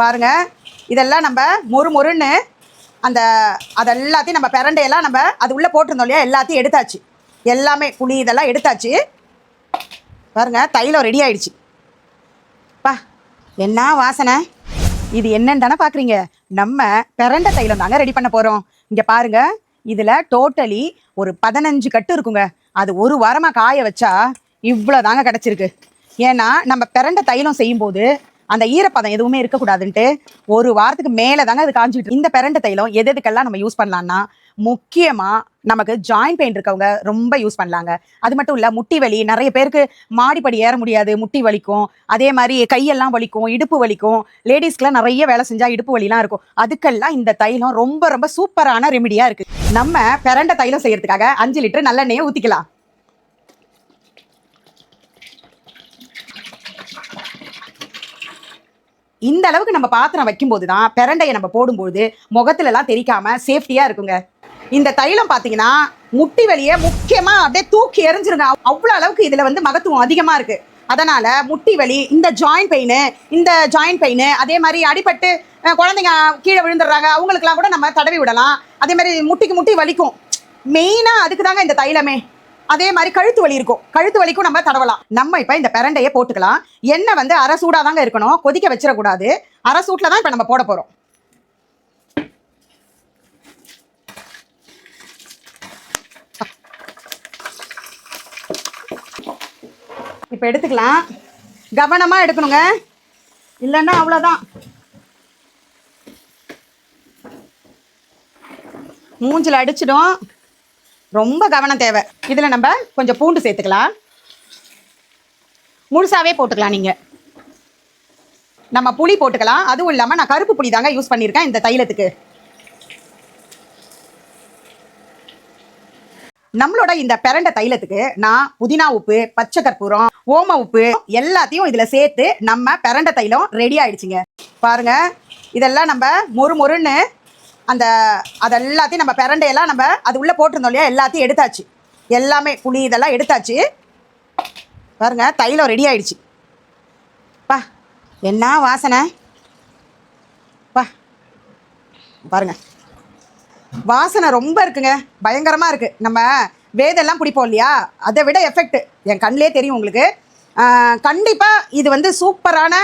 பாருங்க. இதெல்லாம் நம்ம மொறு மொறுன்னு அந்த அதெல்லாத்தையும் நம்ம பிரண்டையெல்லாம் நம்ம அது உள்ளே போட்டிருந்தோம் இல்லையா? எல்லாத்தையும் எடுத்தாச்சு. எல்லாமே புளி இதெல்லாம் எடுத்தாச்சு. பாருங்க தைலம் ரெடி ஆயிடுச்சு. பா என்ன வாசனை? இது என்னன்னு தானே பார்க்குறீங்க நம்ம பிரண்டை தைலம் தாங்க ரெடி பண்ண போகிறோம் இங்கே பாருங்க இதில் டோட்டலி ஒரு பதினஞ்சு கட்டு இருக்குங்க. அது ஒரு வாரமாக காய வச்சா இவ்வளோ தாங்க கிடச்சிருக்கு. ஏன்னா நம்ம பிரண்டை தைலம் செய்யும்போது அந்த ஈரப்பதம் எதுவுமே இருக்கக்கூடாதுன்ட்டு ஒரு வாரத்துக்கு மேலே தாங்க அது காஞ்சிட்டு இந்த பெரண்ட தைலம் எது எதுக்கெல்லாம் நம்ம யூஸ் பண்ணலாம்னா முக்கியமாக நமக்கு ஜாயிண்ட் பெயின் இருக்கவங்க ரொம்ப யூஸ் பண்ணலாங்க. அது மட்டும் இல்லை முட்டி வலி நிறைய பேருக்கு மாடிப்படி ஏற முடியாது முட்டி வலிக்கும். அதே மாதிரி கையெல்லாம் வலிக்கும் இடுப்பு வலிக்கும். லேடிஸ்க்குலாம் நிறைய வேலை செஞ்சால் இடுப்பு வலிலாம் இருக்கும். அதுக்கெல்லாம் இந்த தைலம் ரொம்ப ரொம்ப சூப்பரான ரெமிடியாக இருக்குது நம்ம பெரண்ட தைலம் செய்யறதுக்காக அஞ்சு லிட்டர் நல்லெண்ணெயை ஊற்றிக்கலாம் இந்த அளவுக்கு நம்ம பாத்திரம் வைக்கும்போது தான் பிரண்டையை நம்ம போடும்போது முகத்துல எல்லாம் தெரிக்காம சேஃப்டியா இருக்குங்க. இந்த தைலம் பாத்தீங்கன்னா முட்டி வலியை முக்கியமா அப்படியே தூக்கி எறிஞ்சிருங்க. அவ்வளோ அளவுக்கு இதுல வந்து மகத்துவம் அதிகமா இருக்கு. அதனால முட்டி வலி இந்த ஜாயிண்ட் பெயின் இந்த ஜாயிண்ட் பெயின் அதே மாதிரி அடிபட்டு குழந்தைங்க கீழே விழுந்துடுறாங்க அவங்களுக்குலாம் கூட நம்ம தடவி விடலாம். அதே மாதிரி முட்டிக்கு முட்டி வலிக்கும். மெயினாக அதுக்கு தாங்க இந்த தைலமே. அதே மாதிரி கழுத்து வலி இருக்கும். கழுத்து வலிக்கும் நம்ம தடவலாம். நம்ம இப்போ இந்த பிரண்டையை போட்டுக்கலாம். எண்ணெய் வந்து அரை சூடாக தாங்க இருக்கணும். கொதிக்க வச்சிடக்கூடாது. அரை சூட்டில் தான் இப்போ நம்ம போட போகிறோம் இப்போ எடுத்துக்கலாம். கவனமாக எடுக்கணுங்க. இல்லைன்னா அவ்வளோதான் மூஞ்சில் அடிச்சிடும். ரொம்ப கவனம் தேவை. இதில் நம்ம கொஞ்சம் பூண்டு சேர்த்துக்கலாம். முழுசாகவே போட்டுக்கலாம் நீங்கள் நம்ம புளி போட்டுக்கலாம். அதுவும் இல்லாமல் நான் கருப்பு புளி தாங்க யூஸ் பண்ணியிருக்கேன் இந்த தைலத்துக்கு. நம்மளோட இந்த பிறண்ட தைலத்துக்கு நான் புதினா உப்பு பச்சை கற்பூரம் ஓம உப்பு எல்லாத்தையும் இதில் சேர்த்து நம்ம பிறண்ட தைலம் ரெடி ஆயிடுச்சுங்க. பாருங்க. இதெல்லாம் நம்ம மொறு மொறுன்னு அந்த அதெல்லாத்தையும் நம்ம பிரண்டையெல்லாம் நம்ம அது உள்ளே போட்டிருந்தோம் இல்லையா? எல்லாத்தையும் எடுத்தாச்சு. எல்லாமே புளி இதெல்லாம் எடுத்தாச்சு. பாருங்க தைலம் ரெடி ஆயிடுச்சு. பா என்ன வாசனை? பா பாருங்க. வாசனை ரொம்ப இருக்குங்க. பயங்கரமாக இருக்குது நம்ம வேதெல்லாம் பிடிப்போம் இல்லையா? அதை விட எஃபெக்ட் என் கண்ணிலே தெரியும் உங்களுக்கு. கண்டிப்பாக இது வந்து சூப்பரான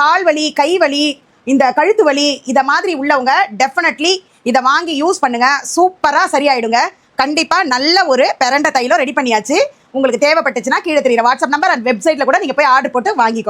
கால் வலி கை வலி இந்த கழுத்து வலி இதை மாதிரி உள்ளவங்க டெஃபினெட்லி இதை வாங்கி யூஸ் பண்ணுங்க. சூப்பராக சரியாயிடுங்க. கண்டிப்பாக நல்ல ஒரு பிறண்ட தைலம் ரெடி பண்ணியாச்சு. உங்களுக்கு தேவைப்பட்டுச்சுன்னா கீழே தெரியுற வாட்ஸ்அப் நம்பர் அண்ட் வெப்சைட்டில் கூட நீங்கள் போய் ஆர்டர் போட்டு வாங்கிக்கோ